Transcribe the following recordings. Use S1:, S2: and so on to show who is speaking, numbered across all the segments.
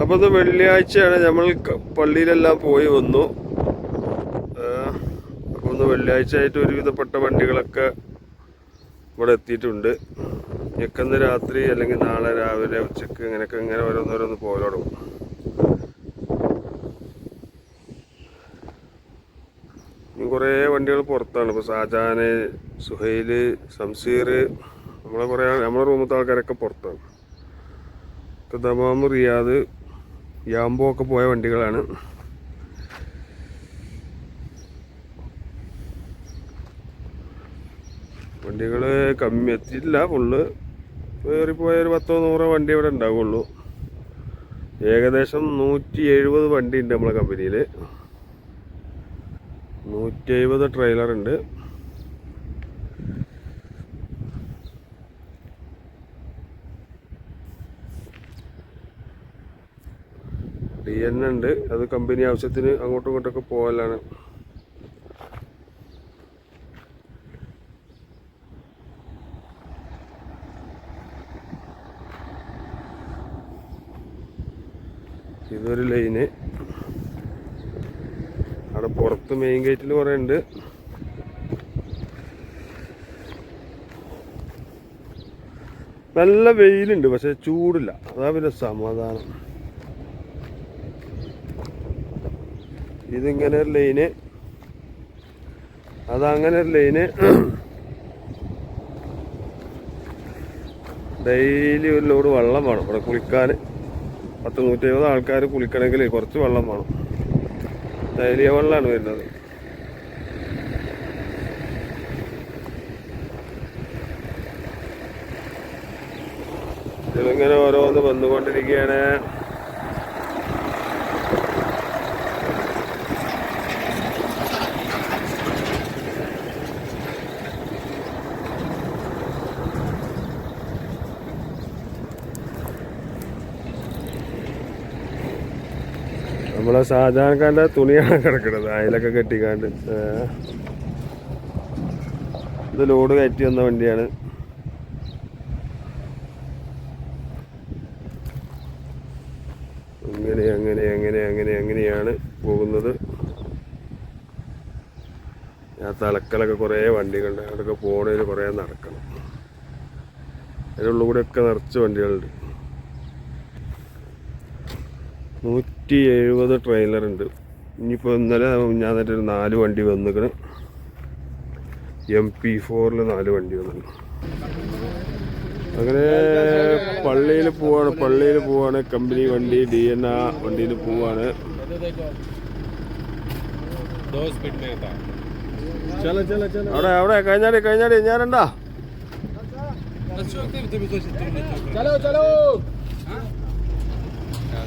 S1: അപ്പോൾ അത് വെള്ളിയാഴ്ചയാണ് നമ്മൾ പള്ളിയിലെല്ലാം പോയി വന്നു. അപ്പോൾ ഒന്ന് വെള്ളിയാഴ്ച ആയിട്ട് ഒരുവിധപ്പെട്ട വണ്ടികളൊക്കെ ഇവിടെ എത്തിയിട്ടുണ്ട്. ഞെക്കന്ന് രാത്രി അല്ലെങ്കിൽ നാളെ രാവിലെ ഉച്ചയ്ക്ക് ഇങ്ങനെയൊക്കെ ഇങ്ങനെ ഓരോന്നോരോന്ന് പോലോടും കുറേ വണ്ടികൾ പുറത്താണ്. ഇപ്പോൾ ഷാജാന് സുഹൈൽ സംസീർ നമ്മളെ കുറേ നമ്മളെ റൂമത്തെ ആൾക്കാരൊക്കെ പുറത്താണ്. ഇപ്പോൾ ദമാം റിയാദ് യാമ്പോ ഒക്കെ പോയ വണ്ടികളാണ്. വണ്ടികൾ കമ്മി എത്തിയില്ല ഫുള്ള് കയറിപ്പോയ ഒരു പത്തോ നൂറോ വണ്ടി ഇവിടെ ഉണ്ടാവുള്ളൂ. ഏകദേശം നൂറ്റി എഴുപത് വണ്ടി ഉണ്ട് നമ്മളെ കമ്പനിയിൽ നൂറ്റി എഴുപത് ട്രെയിലർ ഡി എൻ ഉണ്ട്. അത് കമ്പനി ആവശ്യത്തിന് അങ്ങോട്ടും ഇങ്ങോട്ടൊക്കെ പോകലാണ്. ഇതൊരു ലൈന് അവിടെ പുറത്ത് മെയിൻ ഗേറ്റിൽ കുറേ ഉണ്ട്. നല്ല വെയിലുണ്ട് പക്ഷെ ചൂടില്ല. അതാ പിന്നെ സമാധാനം. ഇതിങ്ങനെ ഒരു ലൈന് അതങ്ങനെ ഒരു ലൈന് ഡെയിലി ഒരു ലോഡ് വെള്ളം വേണം. ഇവിടെ കുളിക്കാൻ പത്ത് നൂറ്റി എഴുപത് ആൾക്കാർ കുളിക്കണമെങ്കിൽ കുറച്ച് വെള്ളം വേണം. ഡെയിലി വെള്ളമാണ് വരുന്നത്. ഇതിലിങ്ങനെ ഓരോന്ന് വന്നുകൊണ്ടിരിക്കുകയാണ്. നമ്മളെ ഷാജാൻഖാന്റെ തുണിയാണ് കിടക്കുന്നത്. അതിലൊക്കെ കെട്ടിക്കാണ്ട്. ഇത് ലോഡ് കയറ്റി വന്ന വണ്ടിയാണ്. അങ്ങനെ അങ്ങനെ അങ്ങനെ അങ്ങനെ അങ്ങനെയാണ് പോകുന്നത്. ഞാൻ തലക്കലൊക്കെ കുറേ വണ്ടികളുണ്ട്. അതൊക്കെ പോണതിൽ കുറേ നടക്കണം. അതിനുള്ളിൽ കൂടെയൊക്കെ നിറച്ച് വണ്ടികളുണ്ട്. നൂറ്റി എഴുപത് ട്രെയിലറുണ്ട് ഇനിയിപ്പോൾ ഇന്നലെ ഞാൻ ഒരു നാല് വണ്ടി വന്നിക്കണ്. എം പി ഫോറിൽ നാല് വണ്ടി വന്നു അങ്ങനെ പള്ളിയിൽ പോവാണ് പള്ളിയിൽ പോവാണ്. കമ്പനി വണ്ടി ഡി എൻ ആ വണ്ടിയിൽ പോവാണ്. അവിടെ അവിടെ കഴിഞ്ഞാടി കഴിഞ്ഞാടി. ഞാനുണ്ടാ
S2: ചലോ ചലോ.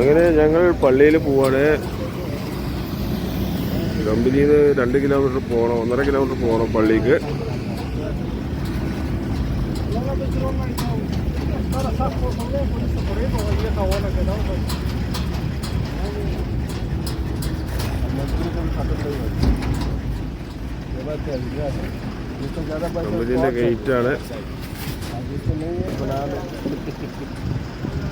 S1: അങ്ങനെ ഞങ്ങൾ പള്ളിയിൽ പോവാണ്. കമ്പനിയിൽ നിന്ന് രണ്ട് കിലോമീറ്റർ പോകണം ഒന്നര കിലോമീറ്റർ പോകണം പള്ളിക്ക്. കമ്പനിന്റെ ഗേറ്റാണ്.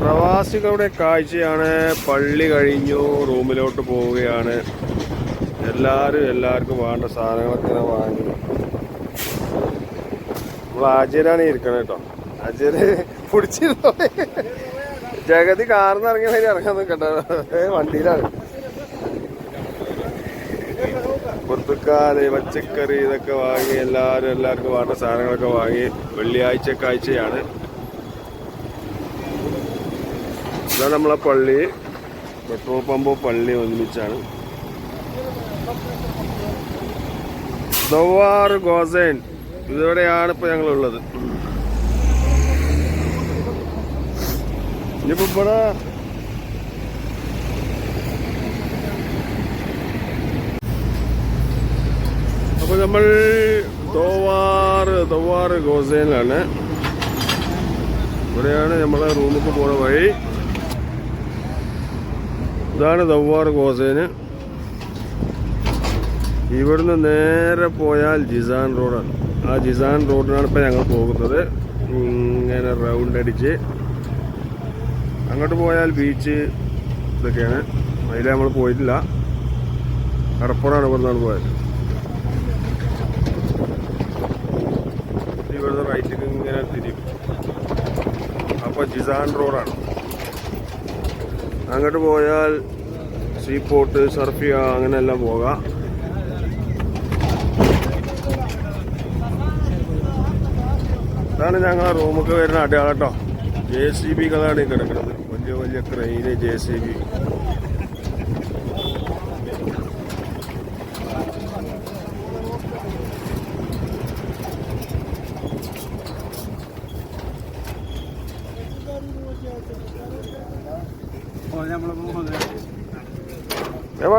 S1: പ്രവാസികളുടെ കാഴ്ചയാണ്. പള്ളി കഴിഞ്ഞു റൂമിലോട്ട് പോവുകയാണ്. എല്ലാവരും എല്ലാവർക്കും വേണ്ട സാധനങ്ങളൊക്കെ വാങ്ങി. നമ്മൾ ആചാര്യാണ് ഇരിക്കണം കേട്ടോ. അജര് പിടിച്ചിരുന്നോ. ജഗതി കാർന്ന് ഇറങ്ങിയ ഇറങ്ങാൻ നിൽക്കണ്ട വണ്ടിയിലാണ്. പുറത്തുക്കാൽ പച്ചക്കറി ഇതൊക്കെ വാങ്ങി എല്ലാവരും എല്ലാവർക്കും വേണ്ട സാധനങ്ങളൊക്കെ വാങ്ങി വെള്ളിയാഴ്ച കാഴ്ചയാണ് ഇതാണ് നമ്മളെ പള്ളി. പെട്രോൾ പമ്പ് പള്ളി ഒരുമിച്ചാണ്. ദവാർ ഗോസൈൻ. ഇതോടെയാണ് ഇപ്പൊ ഞങ്ങളുള്ളത്. ഇനിയിപ്പോ ഇവിടെ നമ്മൾ ദോവാർ ദോവാർ ഗോസേനിലാണ്. ഇവിടെയാണ് നമ്മളെ റൂമിലേക്ക് പോണ വഴി. ഇതാണ് ദവാർ ഗോസേന്. ഇവിടുന്ന് നേരെ പോയാൽ ജിസാൻ റോഡാണ്. ആ ജിസാൻ റോഡിനാണ് ഇപ്പം ഞങ്ങൾ പോകുന്നത്. ഇങ്ങനെ റൗണ്ട് അടിച്ച്. അങ്ങോട്ട് പോയാൽ ബീച്ച് ഇതൊക്കെയാണ്. അതിൽ നമ്മൾ പോയിട്ടില്ല. കടപ്പുറമാണ് ഇവിടുന്നാണ് പോയത്. ഇങ്ങനെ തിരിയും. അപ്പോൾ ജിസാൻ റോഡാണ്. അങ്ങോട്ട് പോയാൽ സീ പോർട്ട് സർഫ് ചെയ്യുക അങ്ങനെയെല്ലാം പോകാം. ഇതാണ് ഞങ്ങളെ റൂമൊക്കെ വരുന്ന അടയാളം കേട്ടോ. ജെ സി ബികളാണ് ഈ കിടക്കുന്നത്. വലിയ വലിയ ക്രെയിന് ജെ സി ബി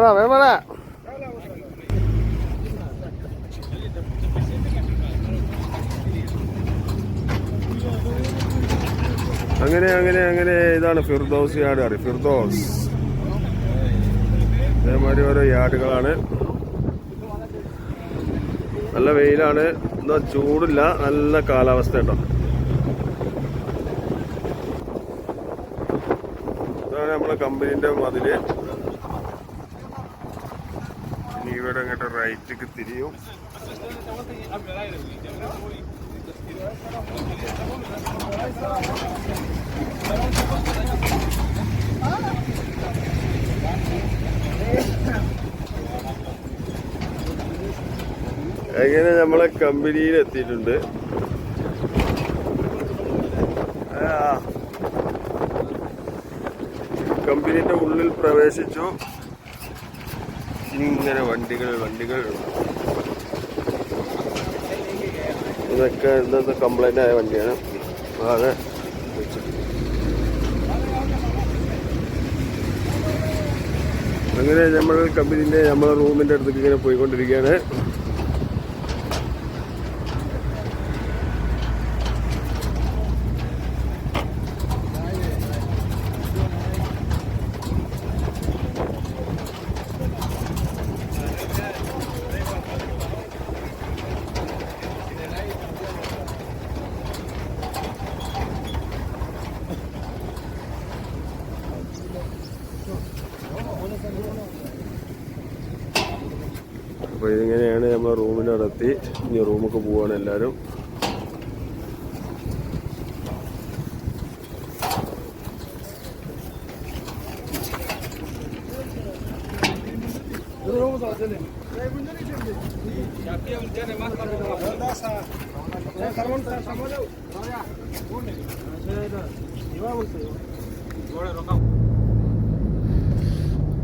S1: വേമടാ വേണ അങ്ങനെ അങ്ങനെ അങ്ങനെ ഇതാണ് ഫിർദോസ് യാർഡ് അറി ഫിർദോസ്. അതേമാതിരി ഓരോ യാർഡുകളാണ് നല്ല വെയിലാണ്. എന്താ ചൂടില്ല. നല്ല കാലാവസ്ഥ കേട്ടോ. ഇതാണ് നമ്മളെ കമ്പനീന്റെ മതിൽ ഇനി ഇവിടെ അങ്ങോട്ട് റൈറ്റിക്ക് തിരിയും. അങ്ങനെ നമ്മളെ കമ്പനിയിൽ എത്തിയിട്ടുണ്ട്? ആ. കമ്പനീന്റെ ഉള്ളിൽ പ്രവേശിച്ചു. ഇങ്ങനെ വണ്ടികൾ വണ്ടികൾ. ഇതൊക്കെ ഇന്നത്തെ കംപ്ലൈന്റ് ആയ വണ്ടിയാണ്. അതാണ് അങ്ങനെ നമ്മൾ കമ്പനീന്റെ നമ്മളെ റൂമിന്റെ അടുത്തേക്ക് ഇങ്ങനെ പോയിക്കൊണ്ടിരിക്കുകയാണ് അപ്പോൾ ഇതിങ്ങനെയാണ് റൂമിനകത്തെത്തി ഇനി റൂമൊക്കെ പോവാണ് എല്ലാവരും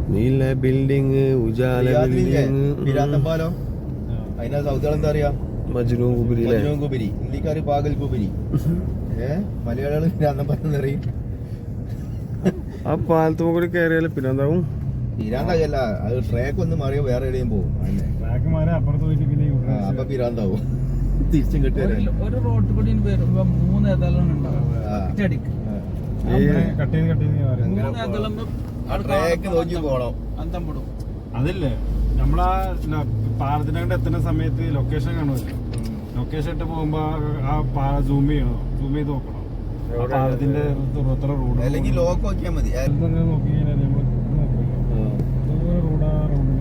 S1: നീല ബിൽഡിങ് ഉജാല
S3: പിരാത്തമ്പാലം അതിനാ സൗദികൾ എന്താ പറയാ?
S1: മജ്നു കുബിരിയിലെ
S3: മജ്നൂൻ കുബിരി. ഹിന്ദിക്കാര് പാകൽ കുബിരി. ഏ? മലയാളികൾ അന്നം പറഞ്ഞു അറിയും
S1: ആ പാലത്തുമ്പോ കൂടി കയറിയാലും പിന്നെ എന്താവും?
S3: പിരാന്താകല്ല അത് ട്രാക്ക് ഒന്ന് മാറിയോ വേറെ എവിടെയും പോകും.
S2: അപ്പുറത്ത് പോയിട്ട് പിന്നെ
S3: അപ്പൊ പിരാന്താവും തിരിച്ചും കിട്ടി
S4: ഒരു റോഡ് കൂടി മൂന്ന് ഉണ്ടാവും.
S3: ട്രാക്ക് നോക്കി പോണം.
S4: അന്തം പെടും.
S2: അതില്ലേ? നമ്മളാ പാലത്തിനകത്ത് എത്തുന്ന സമയത്ത് ലൊക്കേഷൻ കാണുമല്ലോ. ലൊക്കേഷൻ ഇട്ട് പോകുമ്പോ ആ സൂം ചെയ്യണോ? സൂം ചെയ്ത് നോക്കണം? പാലത്തിന്റെ എത്ര റോഡ്
S3: അല്ലെങ്കിൽ ലോക്ക് നോക്കിയാൽ മതി. ആ,
S2: നോക്കി കഴിഞ്ഞാൽ നമ്മൾ റോഡാ റോഡ്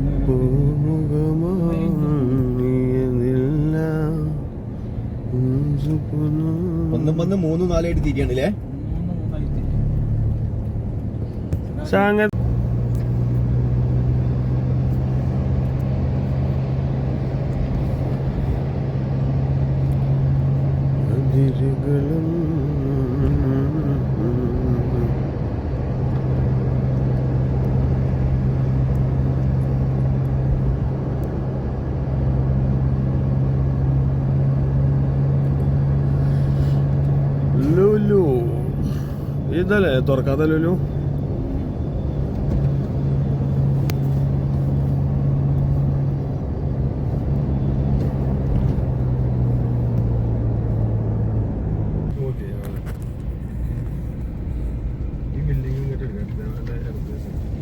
S1: ഒന്നും വന്ന് മൂന്ന് നാലായിട്ട് തിരിയണല്ലേ?
S5: ഇതല്ലേ? തുറക്കാതെ ലുലു ഈ ബിൽഡിംഗ് ഇങ്ങോട്ട് എടുക്കാം.